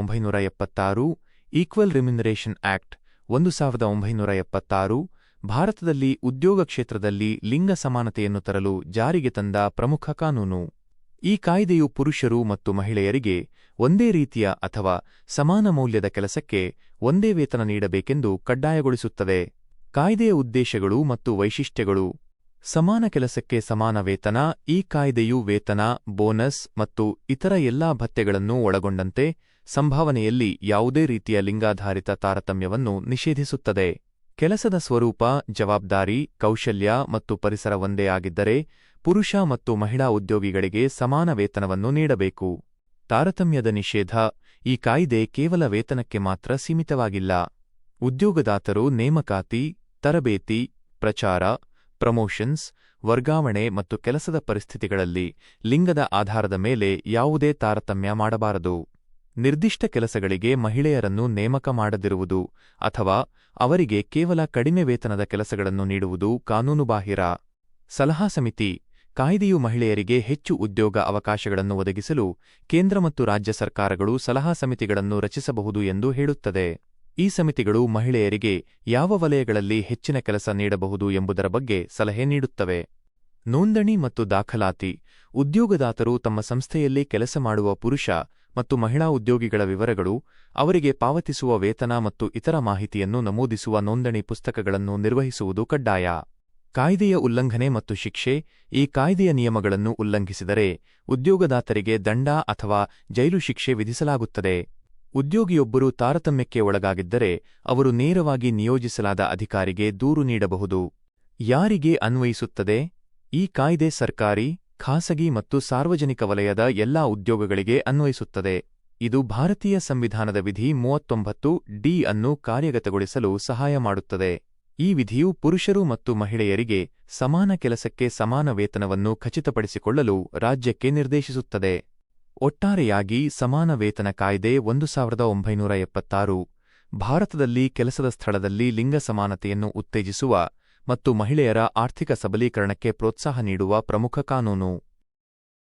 ಒಂಬೈನೂರ ಎಪ್ಪತ್ತಾರು equal ರಿಮ್ಯುನರೇಷನ್ act ಒಂದು ಸಾವಿರದ ಒಂಬೈನೂರ ಎಪ್ಪತ್ತಾರು, ಭಾರತದಲ್ಲಿ ಉದ್ಯೋಗ ಕ್ಷೇತ್ರದಲ್ಲಿ ಲಿಂಗ ಸಮಾನತೆಯನ್ನು ತರಲು ಜಾರಿಗೆ ತಂದ ಪ್ರಮುಖ ಕಾನೂನು. ಈ ಕಾಯ್ದೆಯು ಪುರುಷರು ಮತ್ತು ಮಹಿಳೆಯರಿಗೆ ಒಂದೇ ರೀತಿಯ ಅಥವಾ ಸಮಾನ ಮೌಲ್ಯದ ಕೆಲಸಕ್ಕೆ ಒಂದೇ ವೇತನ ನೀಡಬೇಕೆಂದು ಕಡ್ಡಾಯಗೊಳಿಸುತ್ತದೆ ಕಾಯ್ದೆಯ ಉದ್ದೇಶಗಳು ಮತ್ತು ವೈಶಿಷ್ಟ್ಯಗಳು. ಸಮಾನ ಕೆಲಸಕ್ಕೆ ಸಮಾನ ವೇತನ, ಈ ಕಾಯ್ದೆಯು ವೇತನ, ಬೋನಸ್ ಮತ್ತು ಇತರ ಎಲ್ಲಾ ಭತ್ಯೆಗಳನ್ನು ಒಳಗೊಂಡಂತೆ ಸಂಭಾವನೆಯಲ್ಲಿ ಯಾವುದೇ ರೀತಿಯ ಲಿಂಗಾಧಾರಿತ ತಾರತಮ್ಯವನ್ನು ನಿಷೇಧಿಸುತ್ತದೆ. ಕೆಲಸದ ಸ್ವರೂಪ, ಜವಾಬ್ದಾರಿ, ಕೌಶಲ್ಯ ಮತ್ತು ಪರಿಸರ ಒಂದೇ ಆಗಿದ್ದರೆ ಪುರುಷ ಮತ್ತು ಮಹಿಳಾ ಉದ್ಯೋಗಿಗಳಿಗೆ ಸಮಾನ ವೇತನವನ್ನು ನೀಡಬೇಕು. ತಾರತಮ್ಯದ ನಿಷೇಧ ಈ ಕಾಯ್ದೆ ಕೇವಲ ವೇತನಕ್ಕೆ ಮಾತ್ರ ಸೀಮಿತವಾಗಿಲ್ಲ. ಉದ್ಯೋಗದಾತರು ನೇಮಕಾತಿ, ತರಬೇತಿ, ಪ್ರಚಾರ, ಪ್ರಮೋಷನ್ಸ್, ವರ್ಗಾವಣೆ ಮತ್ತು ಕೆಲಸದ ಪರಿಸ್ಥಿತಿಗಳಲ್ಲಿ ಲಿಂಗದ ಆಧಾರದ ಮೇಲೆ ಯಾವುದೇ ತಾರತಮ್ಯ ಮಾಡಬಾರದು. ನಿರ್ದಿಷ್ಟ ಕೆಲಸಗಳಿಗೆ ಮಹಿಳೆಯರನ್ನು ನೇಮಕ ಮಾಡದಿರುವುದು ಅಥವಾ ಅವರಿಗೆ ಕೇವಲ ಕಡಿಮೆ ವೇತನದ ಕೆಲಸಗಳನ್ನು ನೀಡುವುದು ಕಾನೂನುಬಾಹಿರ. ಸಲಹಾ ಸಮಿತಿ, ಕಾಯ್ದೆಯು ಮಹಿಳೆಯರಿಗೆ ಹೆಚ್ಚು ಉದ್ಯೋಗ ಅವಕಾಶಗಳನ್ನು ಒದಗಿಸಲು ಕೇಂದ್ರ ಮತ್ತು ರಾಜ್ಯ ಸರ್ಕಾರಗಳು ಸಲಹಾ ಸಮಿತಿಗಳನ್ನು ರಚಿಸಬಹುದು ಎಂದು ಹೇಳುತ್ತದೆ. ಈ ಸಮಿತಿಗಳು ಮಹಿಳೆಯರಿಗೆ ಯಾವ ವಲಯಗಳಲ್ಲಿ ಹೆಚ್ಚಿನ ಕೆಲಸ ನೀಡಬಹುದು ಎಂಬುದರ ಬಗ್ಗೆ ಸಲಹೆ ನೀಡುತ್ತವೆ. ನೋಂದಣಿ ಮತ್ತು ದಾಖಲಾತಿ, ಉದ್ಯೋಗದಾತರು ತಮ್ಮ ಸಂಸ್ಥೆಯಲ್ಲಿ ಕೆಲಸ ಮಾಡುವ ಪುರುಷ ಮತ್ತು ಮಹಿಳಾ ಉದ್ಯೋಗಿಗಳ ವಿವರಗಳು, ಅವರಿಗೆ ಪಾವತಿಸುವ ವೇತನ ಮತ್ತು ಇತರ ಮಾಹಿತಿಯನ್ನು ನಮೂದಿಸುವ ನೋಂದಣಿ ಪುಸ್ತಕಗಳನ್ನು ನಿರ್ವಹಿಸುವುದು ಕಡ್ಡಾಯ. ಕಾಯ್ದೆಯ ಉಲ್ಲಂಘನೆ ಮತ್ತು ಶಿಕ್ಷೆ, ಈ ಕಾಯ್ದೆಯ ನಿಯಮಗಳನ್ನು ಉಲ್ಲಂಘಿಸಿದರೆ ಉದ್ಯೋಗದಾತರಿಗೆ ದಂಡ ಅಥವಾ ಜೈಲು ಶಿಕ್ಷೆ ವಿಧಿಸಲಾಗುತ್ತದೆ. ಉದ್ಯೋಗಿಯೊಬ್ಬರು ತಾರತಮ್ಯಕ್ಕೆ ಒಳಗಾಗಿದ್ದರೆ ಅವರು ನೇರವಾಗಿ ನಿಯೋಜಿಸಲಾದ ಅಧಿಕಾರಿಗೆ ದೂರು ನೀಡಬಹುದು. ಯಾರಿಗೆ ಅನ್ವಯಿಸುತ್ತದೆ? ಈ ಕಾಯ್ದೆ ಸರ್ಕಾರಿ ಖಾಸಗಿ ಮತ್ತು ಸಾರ್ವಜನಿಕ ವಲಯದ ಎಲ್ಲಾ ಉದ್ಯೋಗಗಳಿಗೆ ಅನ್ವಯಿಸುತ್ತದೆ. ಇದು ಭಾರತೀಯ ಸಂವಿಧಾನದ ವಿಧಿ ಮೂವತ್ತೊಂಬತ್ತು ಡಿ ಅನ್ನು ಕಾರ್ಯಗತಗೊಳಿಸಲು ಸಹಾಯ ಮಾಡುತ್ತದೆ. ಈ ವಿಧಿಯು ಪುರುಷರು ಮತ್ತು ಮಹಿಳೆಯರಿಗೆ ಸಮಾನ ಕೆಲಸಕ್ಕೆ ಸಮಾನ ವೇತನವನ್ನು ಖಚಿತಪಡಿಸಿಕೊಳ್ಳಲು ರಾಜ್ಯಕ್ಕೆ ನಿರ್ದೇಶಿಸುತ್ತದೆ. ಒಟ್ಟಾರೆಯಾಗಿ ಸಮಾನ ವೇತನ ಕಾಯ್ದೆ ಒಂದು ಸಾವಿರದ ಒಂಬೈನೂರ ಎಪ್ಪತ್ತಾರು, ಭಾರತದಲ್ಲಿ ಕೆಲಸದ ಸ್ಥಳದಲ್ಲಿ ಲಿಂಗ ಸಮಾನತೆಯನ್ನು ಉತ್ತೇಜಿಸುವ ಮತ್ತು ಮಹಿಳೆಯರ ಆರ್ಥಿಕ ಸಬಲೀಕರಣಕ್ಕೆ ಪ್ರೋತ್ಸಾಹ ನೀಡುವ ಪ್ರಮುಖ ಕಾನೂನು.